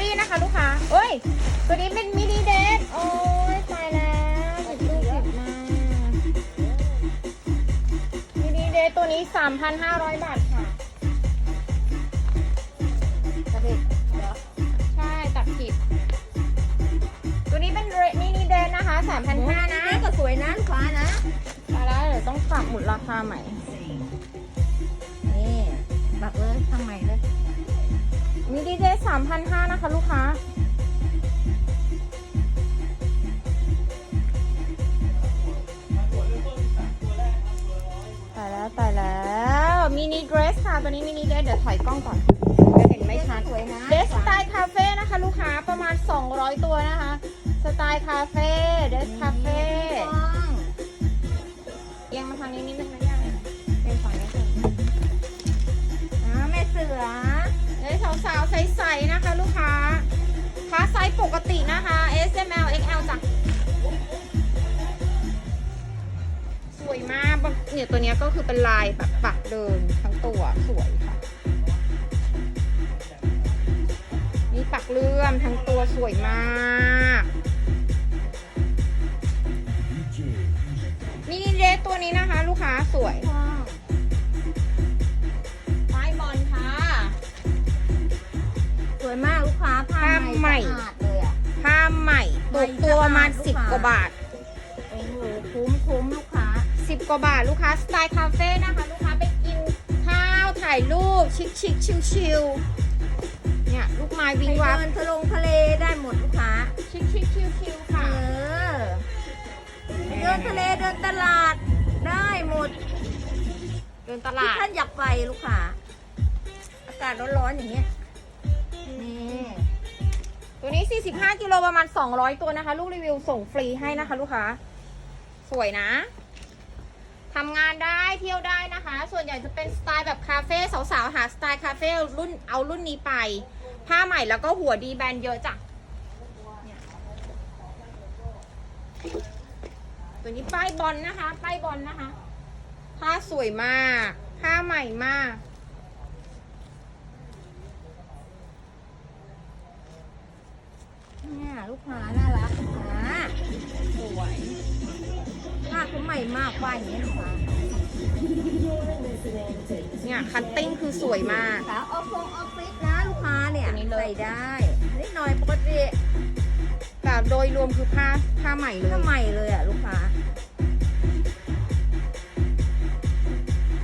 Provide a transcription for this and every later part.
ลี่นะคะลูกค้าเอ้ย ตัวนี้เป็นมินิเดทโอ้ยตายแล้วผิดลูกผิดมามินิเดทตัวนี้ 3,500 บาทค่ะกระเด็กเหรอใช่ตัดผิด ตัวนี้เป็นมินิเดทนะคะ3,500นะนี่ก็สวยนะลูกค้านะตายแล้วเดี๋ยวต้องปรับหมุนราคาใหม่ มินิเดท3,500นะคะ ลูกค้า ตายแล้วตายแล้วมินิเดรสค่ะ ตัวนี้มินิเดรสเดี๋ยวถอยกล้องก่อนจะเห็นไม่ชัดสวยนะเดรสสไตล์คาเฟ่นะคะ ลูกค้าประมาณ 200 ตัวนะคะ สไตล์คาเฟ่เดรสคาเฟ่ต้องเอียงมาทางนี้นิดนึง ปกตินะคะ S M L X L จ้ะสวยมากเนี่ยตัวนี้ก็คือเป็นลายแบบปักเดินทั้งตัวสวยค่ะ นี่ปักเลื่อมทั้งตัวสวยมากมินิเดรสตัวนี้นะคะ ลูกค้าสวย หม่ตกตัวประมาณใหม่10สะอาดกว่าบาทโอ้โหคุ้มคุ้มลูกค้า10กว่าบาทลูกค้าสไตล์คาเฟ่นะคะ ลูกค้าไปกินข้าวถ่ายรูปชิคชิคชิวชิวๆเนี่ยลูกไม้วิงไปวับเดินทะลงทะเลได้หมดลูกค้าชิคชิคชิวชิวๆเอค่ะอไปเดินทะเลเดินตลาดได้หมด เดินตที่ลาดท่านอยากไปลูกค้าอากาศร้อนๆอย่างเงี้ยนี่ ตัวนี้ 45 กิโลประมาณ 200 ตัวนะคะ ลูกรีวิวส่งฟรีให้นะคะ ลูกค้า สวยนะทำงานได้เที่ยวได้นะคะ ส่วนใหญ่จะเป็นสไตล์แบบคาเฟ่สาวๆ หาสไตล์คาเฟ่รุ่นเอารุ่นนี้ไป ผ้าใหม่แล้วก็หัวดีแบรนด์เยอะจ้ะตัวนี้ป้ายบอลนะคะ ป้ายบอลนะคะ ผ้าสวยมาก ผ้าใหม่มาก เนี่ยลูกค้าน่ารักลูกค้าสวยผ้าเขาใหม่มากว่าอย่างเงี้ลูกค้าเนี่ยคัตติ้งคือสวยมากสาวออฟฟงออฟฟิศนะลูกค้าเนี่ยใส่ได้นิดหน่อยปกติแต่โดยรวมคือผ้าผ้าใหม่เลยถ้าใหม่เลยอะลูกค้า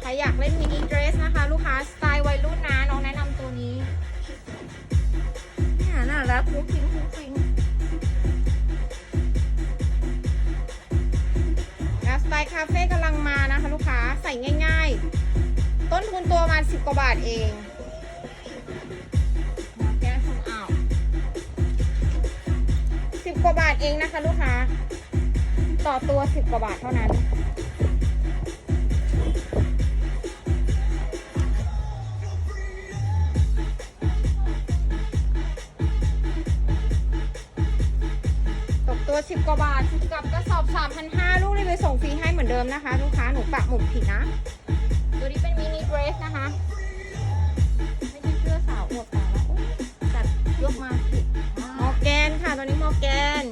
ใครอยากเล่นมินิเดรสนะคะ ลูกค้าสไตล์วัยรุ่นนะน้องแนะนำ รักฟุ้งฟิ้งฟุ้งฟิ้งและสไตล์คาเฟ่กำลังมานะคะลูกค้าใส่ง่าย ๆ ต้นทุนตัวมาณ10กว่าบาทเองแก้ทำเอาสิบกว่าบาทเองนะคะลูกค้า ต่อตัวสิบกว่าบาทเท่านั้น กตัว10กว่าบาทกับกระสอบ 3,500 ลูกรีวิวส่งฟรีให้เหมือนเดิมนะคะ ลูกค้าหนูปักหมุดผิดนะ ตัวนี้เป็นมินิเดรสนะคะ ไม่ใช่เสื้อสาวอวดตายแล้วโอ๊ยตัดยกมาผิดมอร์แกนค่ะ ตัวนี้มอร์แกน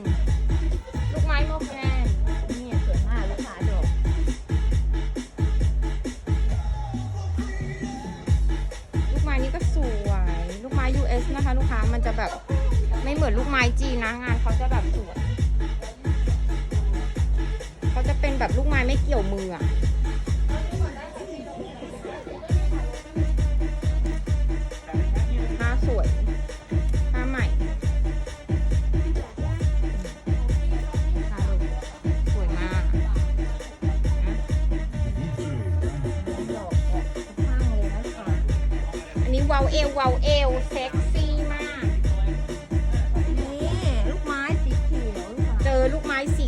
ลูกไม้มอร์แกนเนี่ยสวยมากลูกค้าดอกลูกไม้นี้ก็สวย ลูกไม้ US นะคะ ลูกค้ามันจะแบบไม่เหมือนลูกไม้จีนนะ งานเขาจะแบบสวยเขา จะเป็นแบบลูกไม้ไม่เกี่ยวมืออะผ้าสวยผ้าใหม่ผ้าดูสวยมากนะดอกออกข้างเลยนะลูกค้าอันนี้เวาวเอวเวาวเอวเซ็กซี่มาก นี่ ลูกไม้สีเขียวลูกค้าเจอลูกไม้สี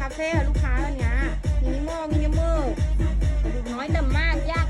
คาเฟ่อะลูกค้าอันเนี้ยมินิมอลมินิมอลดูน้อยแต่มากยาก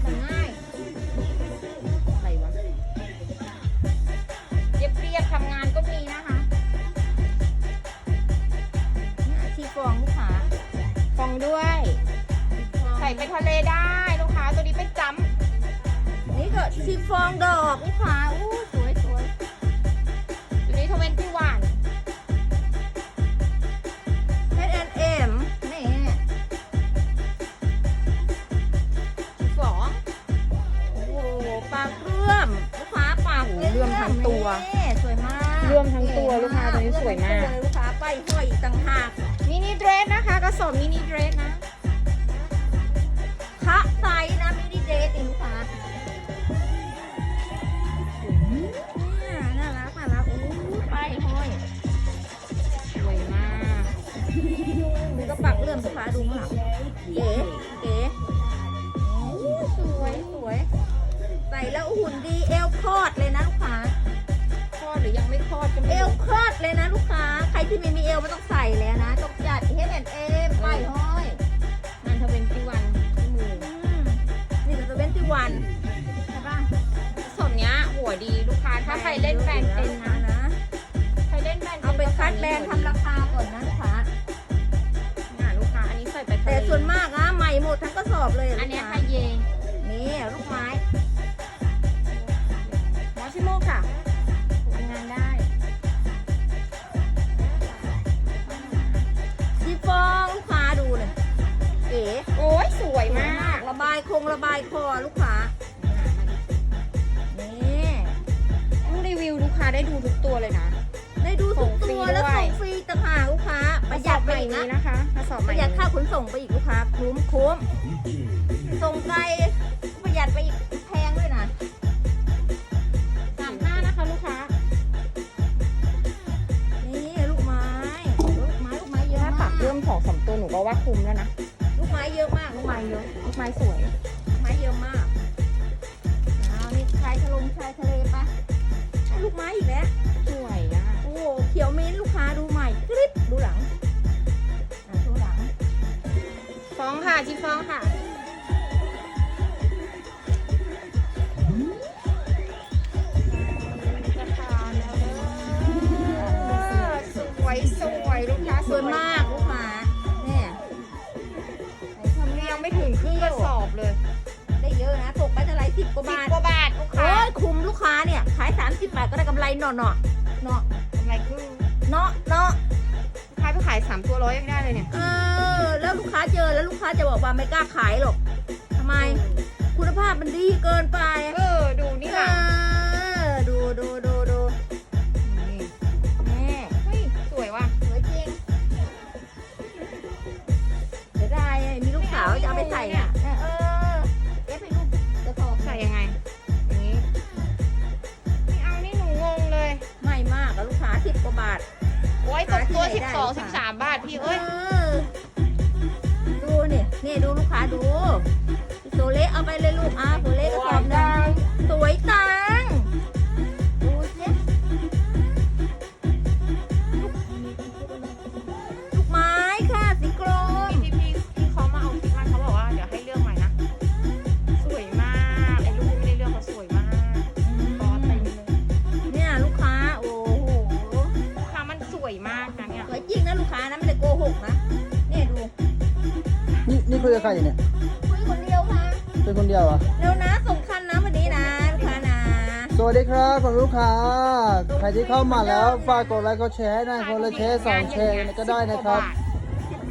ตัวนี่สวยมากเรื่อมทั้งตัวลูกค้าตัวนี้สวยมากเรื่อทั้งตัวเลยลูกค้าไปห้อยอีกต่างหากมินิเดรสนะคะกระสอบมินิเดรสนะคะไซส์นะมินิเดทนี่ลูกค้าเนี่ยน่ารักน่ารักโอ้ยไปห้อยสวยมากดูกระปักเรื่อมลูกค้าดูข้างหลังเก๋ เลยนะลูกค้า ใครที่ไม่มีเอวไม่ต้องใส่แล้วนะต้องจัด H&M ไปห้อยงานทเวนตี้วันที่มืออืมนี่ก็จะเป็นที่วันใช่ปะกระสอบเนี้ยหัวดีลูกค้าถ้าใครเล่นแบรนด์เป็นนะนะใครเล่นแบรนด์เอาไปคัดแบรนด์ทำราคาก่อนนะลูกค้าอะลูกค้าอันนี้ใส่ไปทะแต่เลส่วนมากอะใหม่หมดทั้งกระสอบเลยอันเนี้ยลูกไฮค้าเยนี่ลูกายคงระบายคอลูกค้านี่ต้องรีวิวลูกค้าได้ดูทุกตัวเลยนะ ได้ดูทุกส่งฟรีตัวแล้วด้วยส่งฟรีต่างหากลูกค้าประหยัดไปใหม่อีกนี้นะนะคะกระสอบใหปม่ระหยัดค่าขนส่งไปอีกลูกค้าคุ้มคุ้มส่งไกลประหยัดไปอีกแพงด้วยนะสามห้านะคะลูกค้านี่ลูกไม้ลูกไม้ลูกไม้เยอะถ้าปัมากกเริ่มสองสามตัวหนูก็ว่าคุ้มแล้วนะลูกไม้เยอะมากลูกไม้เยอะลูก ไม้สวยลูกไม้เยอะมากอ้าวนี่ชายทะลงชายทะเลปะอ้าวลูกไม้อีกแล้วสวยอะ โอ้โหเขียวมิ้นท์ลูกค้าดูใหม่กริบดูหลังอะดูหลัง ฟ้องค่ะจีฟ้องค่ะ บาทก็ได้กำไรเนาะเนาะเนาะกำไรครึ่งเนาะเนาะลูกค้าไปขายสามตัวร้อยยังได้เลยเนี่ย เออแล้วลูกค้าเจอแล้วลูกค้าจะบอกว่าไม่กล้าขายหรอกทำไม คุณภาพมันดีเกินไป เอ ตกตัวหาที่สิบไหนสองได้สิบสามบาทพี่เอ้ยเออดูนี่นี่ดูลูกค้าดูโซเละเอาไปเลยลูกอะโซเละก สวัสดีครับคุณลูกค้า ใครที่เข้ามาแล้วฝากกดไลค์กดแชร์หน่อยคนละแชร์สองแชร์ก็ได้นะครับ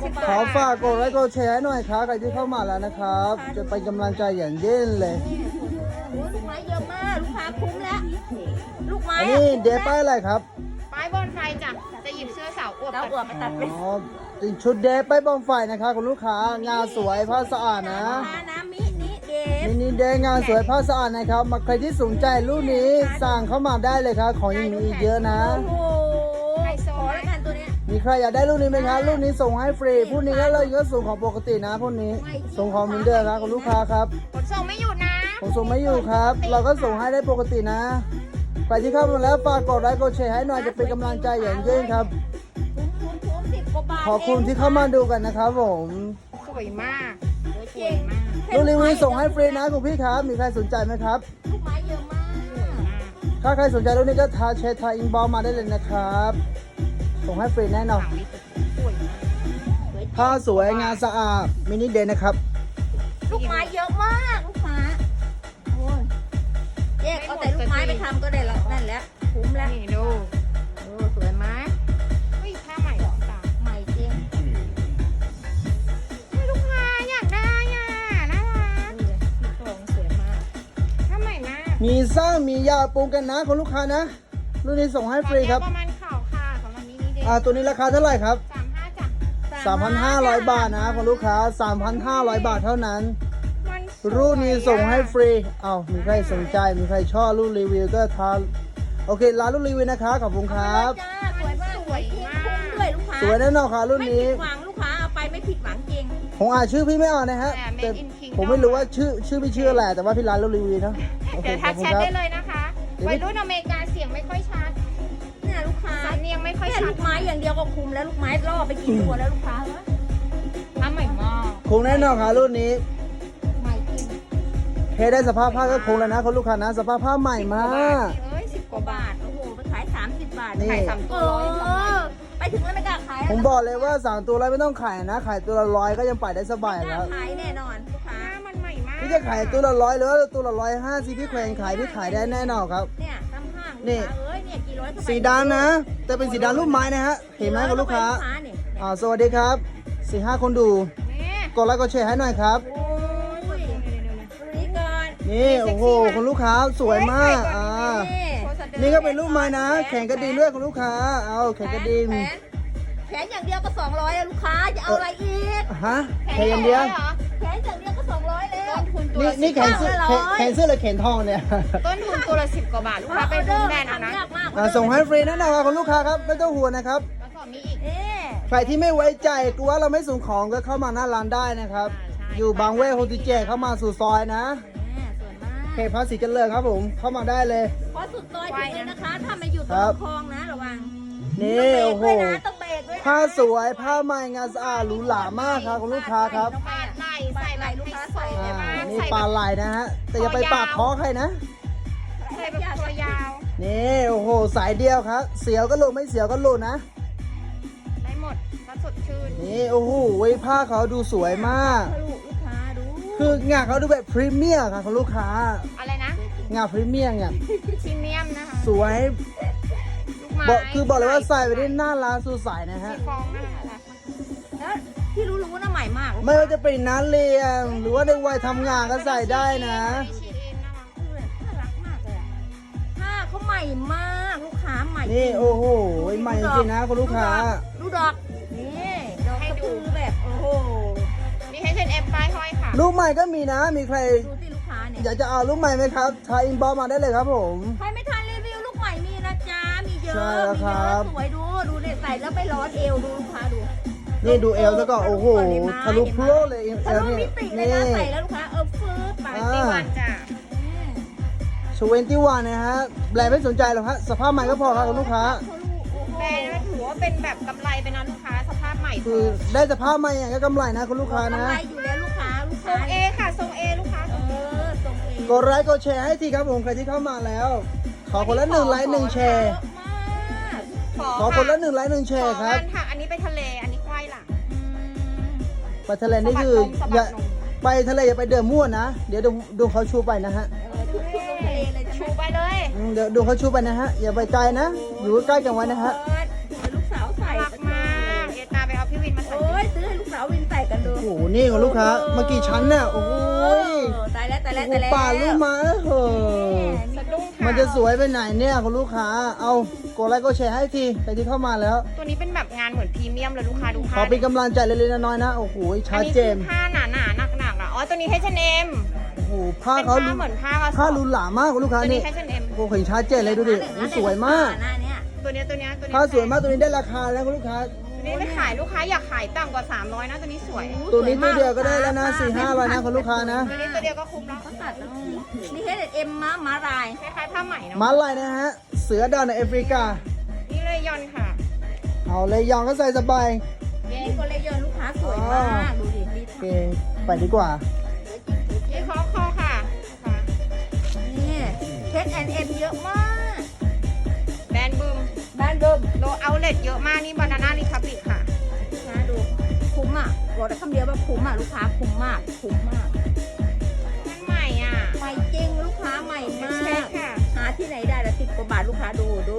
สิบกขว่าอบาทฝากกดไลค์กดแชร์หน่อยครับใครที่เข้ามาแล้วนะครับ จะเป็นกำลังใจอย่างยิ่งเลยโอ้ลูกไม้เยอะมากลูกค้าคุ้มแล้วลูกไม้อันอะนี้คุ้มเดย์ป้ายอะไรครับป้ายบอนไฟจ้ะจะหยิบเสื้อสาวอวบเราอวดไปตัดไปอ๋อเป็นชุดเดย์ป้ายบองไฟนะครับคุณลูกค้างานสวยผ้าสะอาดนะลูกค้านะมินิเดฟ มินิเดย์งานสวยผ้าสะอาดนะครับ มาใครที่สนใจรุ่นนี้สั่งเข้ามาได้เลยครับ ของยังมีอีกเยอะนะ โอ้โหขอแล้วกันตัวเนี้ยมีใครอยากได้รุ่นนี้ไหมครับรุ่นนี้ส่งให้ฟรีพรุ่งนี้ก็เลยก็ส่งของปกตินะพวกนี้ ส่งของเหมือนเดิมนะคุณลูกค้าครับขนส่งไม่หยุดนะ ผมส่งไม่อยู่ครับ เราก็ส่งให้ได้ปกตินะใครที่เข้ามาแล้วฝากกดไลค์กดแชร์ให้หน่อยจะเป็นกำลังใจอย่างยิ่งครับ คุ้มคุ้มคุ้มสิบกว่าบาทขอบคุณที่เข้ามาดูกันนะครับผม สวยมากเองสจวยริงมาก รุ่นรีวิวส่งให้ฟรีนะคุณพี่ครับ มีใครสนใจไหมครับ ลูกไม้เยอะมากสวยมากถ้าใครสนใจรุ่นนี้ก็ทาเชททาอินบอลมาได้เลยนะครับ ส่งให้ฟรีแน่นอนหลังวิสวยมากสวยจริงผ้าสวยงานสะอาดมินิเดย์นะครับ ลูกไม้เยอะมากลูกค้าโอ้ยแยกเอาแต่ลูกไม้ไปทำก็ได้แล้วนั่นแหละคุ้มแล้ว นี่ดูาใหม่มากมีสร้างมียาปูกันนะคุณลูกค้านะ รุ่นนี้ส่งให้ฟรีครับตอนนี้ประมาณข่าวค่ะสำหรับมินิเดย์อ่าตัวนี้ราคาเท่าไหร่ครับ สามห้าจ้ะ3,500 บาทนะคุณลูกค้า 3,500 บาทเท่านั้น มันสวยรุ่นนี้ส่งให้ฟอะรี เอามีใครสนใจ มีใครชอบรุ่นรีวิวก็ทานโอเคร้านรุ่นรีวิวนะคะ ขอบคุณครับ จ้าสวยมากสวยจริงคุ้มด้วยลูกค้าสวยแน่นอนค่ะรุ่นไม่นี้ ผิดหวังลูกค้าเอาไปไม่ผิดหวังจริง ผมอ่านชื่อพี่ไม่ออกนะฮะแต่ แต่ Made in Kingdom ผมไม่รู้ว่าชื่อชื่อพี่ชื่ออะไรแต่ว่าพี่ร้านรุ่นรีวิวเนาะโอเคเดี๋ยวขทัอบกคุณแชทครับได้เลยนะคะเดี๋ยววัยรุ่นอเมริกาเสียงไม่ค่อยชัดเนี่ยลูกค้าสำเนียงไม่ค่อยแค่ชัลูดกไม้อย่างเดียวก็คุ้มแล้วลูกไม้ล่อไปกี่ตัวแล้วลูกค้าวะผ้าใหม่มากคงแน่นอนค่ะรุ่นนี้ใหม่จริงเทได้สภาพผ้าก็คงแล้วนะคุณลูกค้านะสภาพผ้าใหม่มากเอ้ยสิบกกว่าว่าบาบาททโอ้โหไปขาย30บาทนี่ขายสามเอตัวร้อยสองอไปถึงแล้วไม่กล้าขายผมบอกเลยว่าสามตัวแล้วไม่ต้องขายนะขายตัวละร้อยก็ยังไปได้สบายไม่กแล้ล้าวขายแน่นอน พี่จะขายตัวละร้อยหรือว่าตัวละร้อยห้าสิพี่แขวงขายพี่ขายได้แน่นอนครับ เนี่ยตามห้างนี่ ลูกค้าเอ้ยเนี่ยกี่ร้อยก็ไปสีดำนะ แต่เป็นสีดำรูปไม้นะฮะเห็นไหมคุณลูกค้าเนี่ยอ่าสวัสดีครับสี่ห้าคนดูนี่กดไลค์กดแชร์ให้หน่อยครับ โอ้ยดูนี่ก่อนนี่โอ้โหคุณลูกค้าสวยมากอ่านี่โชว์สะดือนี่ก็เป็นรูปไม้นะ แข่งกระดิ่งด้วยคุณลูกค้า เอาแข่งกระดิ่งแขนแขนอย่างเดียวก็200อะลูกค้าจะเอาอะไรอีกฮะแข่งอย่างเดียวหรอแขนอย่างเดียวก็200แล้วต้ นทุนตัวนี่ละนี่แข่งเสื้อสิบเก้าแข่งแข่งเสื้อหรือแข่งทองเนี่ยต้นทุนตัวละสิบกว่าบาท ลูกค้าไปดูแบรนด์เอานะยากมากอ่าส่งให้ฟรีแน่นอนครับคุณลูกค้าครับไม่ต้องห่วงนะครับ แล้วก็มีอีก เอ๊ะ ใครที่ไม่ไว้ใจกลัวเราไม่ส่งของก็เข้ามาหน้าร้านได้นะครับอ่าใช่ อยู่บางเว่โฮติเจเข้ามาสู่ซอยนะแม่สวยมากเขตภาษีเจริญครับผมเข้ามาได้เลยเพราะสุดซอยถึงเลยนะคะ ถ้าไม่อยู่ตรครังบ คลองนะระวังนี่ต้องโอ้โหเบรกด้วยนะต้องเบรกด้วยนะผ้าสวยผ้าใหม่งานสะอาดหรูหรามากครับคุณลูกค้าครับ ปาดไหล่ใส่แบบลูกค้าใส่อ่าแบบนี่ ใส่ปลาแบบไหลนะฮะ แต่อย่าไปปากคอใครนะ ใส่แบบตัวยาว นี่โอ้โหสายเดียวครับ เสียวก็หลุดไม่เสียวก็หลุดนะ ได้หมดถ้าสดชื่นนี่โอ้โหเว้ยผ้าเขาดูสวยมากทะลุลูกค้าดู คืองานเขาดูแบบพรีเมียมครับคุณลูกค้า อะไรนะงานพรีเมียมเนี่ยพรีเมียมนะคะสวย ลูกไม้บอกคือบอกเลยว่าใส่ไปได้หน้าร้านสูใสนะฮะ สีฟองนะคะ แล้วที่รู้ๆนะใหม่มากไม่ว่าจะเป็นนักเรียนหรือว่าในวัยทำงานก็ใส่ได้นะไม่ชีอินนะคะเออน่ารักมากเลยอะผ้าเขาใหม่มากลูกค้าใหม่นี่โอ้โหใหม่จริงๆนะคุณลูกค้า ดูดอกนี่ดอกกระพือแบบโอ้โหมี H&M ป้ายห้อยค่ะ ลูกใหม่ก็มีนะ มีใคร ดูที่ลูกค้าเนี่ยอยากจะเอาลูกใหม่ไหมครับทายอินบ็อกซ์มาได้เลยครับผม ใครไม่ทันรีวิวลูกใหม่มีนะจ๊ะมีเยอะใช่มีแล้วครัเยอะบ สวยดูดูเนี่ยใส่แล้วไม่ร้อนเอวดูลูกค้าดู นี่ดูเอลแล้วก็โอ้โหทะลุโพรเลยเอทะลลุเนี่มิยติเลยนี่นะใส่แล้วลูกค้าเออฟืดไปอ่าตีวันจ้ะชเวนตี้วันนะฮะแบรนด์ไม่สนใจหรอกฮะสภาพใหม่ก็พอครับคุณลูกค้า แบรนด์ถือว่าเป็นแบบกำไรไปนะลูกค้าสภาพใหม่คือได้สภาพใหม่อย่างก็กำไรนะคุณลูกค้านะ กำไรอยู่แล้วลูกค้าลูกทรค้างเอค่ะทรงเอลูกค้าเออทรงเอกดไลค์กดแชร์ให้ทีครับผมใครที่เข้ามาแล้ว ขอคนละหนึ่งไลค์หนึ่งแชร์ ขอคนละหนึ่งไลค์หนึ่งแชขอร์ครับงานค่ะอันนี้ไปทะเลอันนี้ควายหลัง ไปทะเลนี่คือสะอย่าบัดนมไปทะเลอย่าไปเดินมั่วนะ เดี๋ยวดูดูเขาชูไปนะฮะเออชุดชุดลงทะเลเลยชูใช่ไหมไปเลยอืมเดี๋ยวดูเขาชูไปนะฮะ อย่าไปไกลนะ อยู่ใกล้กันไว้นะฮะเออให้ลูกสาวใส่รักมากเดี๋ยวตาไปเอาพี่วินมาใส่ โอ้ยซื้อให้ลูกสาววินใส่กันดูโอ้โห นี่ของลูกค้า เมื่อกี้ชั้นน่ะโอ้ยตายแล้วตายแล้วโอ้ตายแล้วป่าลูกมาเออสะดุ้งค่ะ มันจะสวยไปไหนเนี่ยคุณลูกค้า เอากดไลค์กดแชร์ให้ทีใครที่เข้ามาแล้ว ตัวนี้เป็นแบบงานเหมือนพรีเมียมเลยลูกค้าดูขผ้าอเป็นกำลังใจเล็กๆน้อยๆนะโอ้โหอัชันดนี้เจคือนผ้าหนาหนาหนักหนักๆอะอ๋อตัวนี้ H&M โอ้โหผ้าเป็นเขาผ้าเหมือนผ้ากระสผ้าอบหรูหรามากคุณลูกค้าตัวนี่นี้ H&M โอ้โหเห็นชัดเจนเลยดูดิโอ้สวยมาก หน้าเนี่ยตัวเนี้ยตัวเนี้ยตัวเนี้ยผ้าสวยมากตัวนี้ได้ราคาแล้วคุณลูกค้าตัว นี้ไม่ขายลูกค้าอยากขายต่ำกว่า 300 นะตัวนี้สวยตัวนี้ตัวเดียวก็ได้แล้วนะสี่ห้าร้อยนะคุณลูกค้านะตัวนี้ตัวเดียวก็คุ้มแล้วเขาตัดแล้วนี่เฮดเอ็มม้าม้าลายคล้ายๆผ้าไหมเนาะมาลายนะฮะเสือดาวในแอฟริกา นี่เลยยอนค่ะ เอาเลยยองก็ใส่สบายนี่ก็เลยยนลูกค้าสวยมากดูดิดีโอเคไปดีกว่านี่คอคอค่ะค่ะนี่เฮดแอนเอ็มเยอะมากแบร นด์บูมแบรนด์เดิมโลเอาเลตเยอะมากนี่บานาน่ารีพับลิกค่ะนะดูคุ้มอะบอกได้คำเดียวว่าคุ้มอะลูกค้าคุ้มมากคุ้มมากมันใหม่อะใหม่จริงลูกค้าใหม่มาก ค่ะหาที่ไหนได้ละสิบกว่าบาทลูกค้าดูดู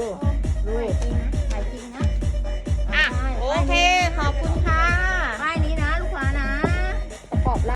ดูใหม่จริงนะใหม่จริงนะอะโอเคขอบคุณ